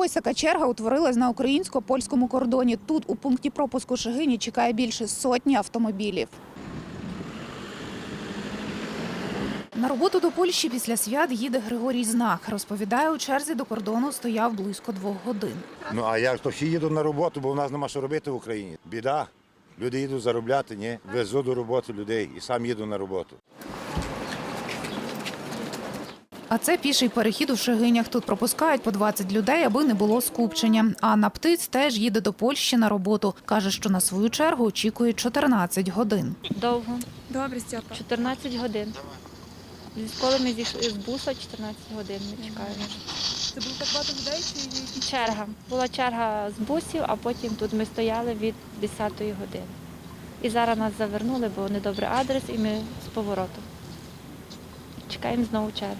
Ось яка черга утворилась на українсько-польському кордоні. Тут у пункті пропуску Шегині чекає більше сотні автомобілів. На роботу до Польщі після свят їде Григорій Знак. Розповідає, у черзі до кордону стояв близько двох годин. Ну а як то всі їдуть на роботу, бо в нас нема що робити в Україні. Біда. Люди їдуть заробляти, ні. Везу до роботи людей і сам їду на роботу. А це піший перехід у Шегинях. Тут пропускають по 20 людей, аби не було скупчення. Анна Птиць теж їде до Польщі на роботу. Каже, що на свою чергу очікує 14 годин. Довго, Добре, Степа. 14 годин. З- Коли ми зійшли з буса, 14 годин ми чекаємо. Це було так багато людей, чи Черга. Була черга з бусів, а потім тут ми стояли від 10 години. І зараз нас завернули, бо недобрий адрес, і ми з поворотом. Чекаємо знову черги.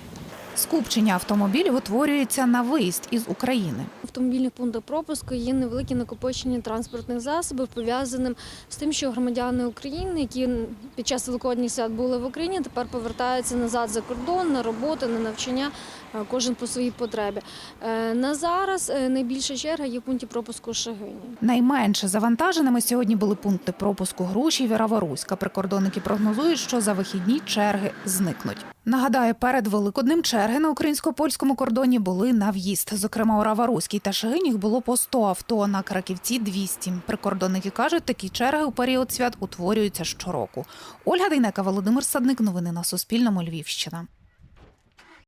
Скупчення автомобілів утворюється на виїзд із України. автомобільних пунктах пропуску є невеликі накопичення транспортних засобів, пов'язаним з тим, що громадяни України, які під час великодніх свят були в Україні, тепер повертаються назад за кордон на роботу, на навчання, е, кожен по своїй потребі. Е, На зараз е, найбільша черга є в пункті пропуску Шагині. Найменше завантаженими сьогодні були пункти пропуску Грушів і Раваруська. Прикордонники прогнозують, що за вихідні черги зникнуть. Нагадаю, перед Великодним черги на українсько-польському кордоні були на в'їзд. Зокрема, у Раваруській та Шигинях було по 100 авто, на Краківці – 200. Прикордонники кажуть, такі черги у період свят утворюються щороку. Ольга Дейнека, Володимир Садник. Новини на Суспільному. Львівщина.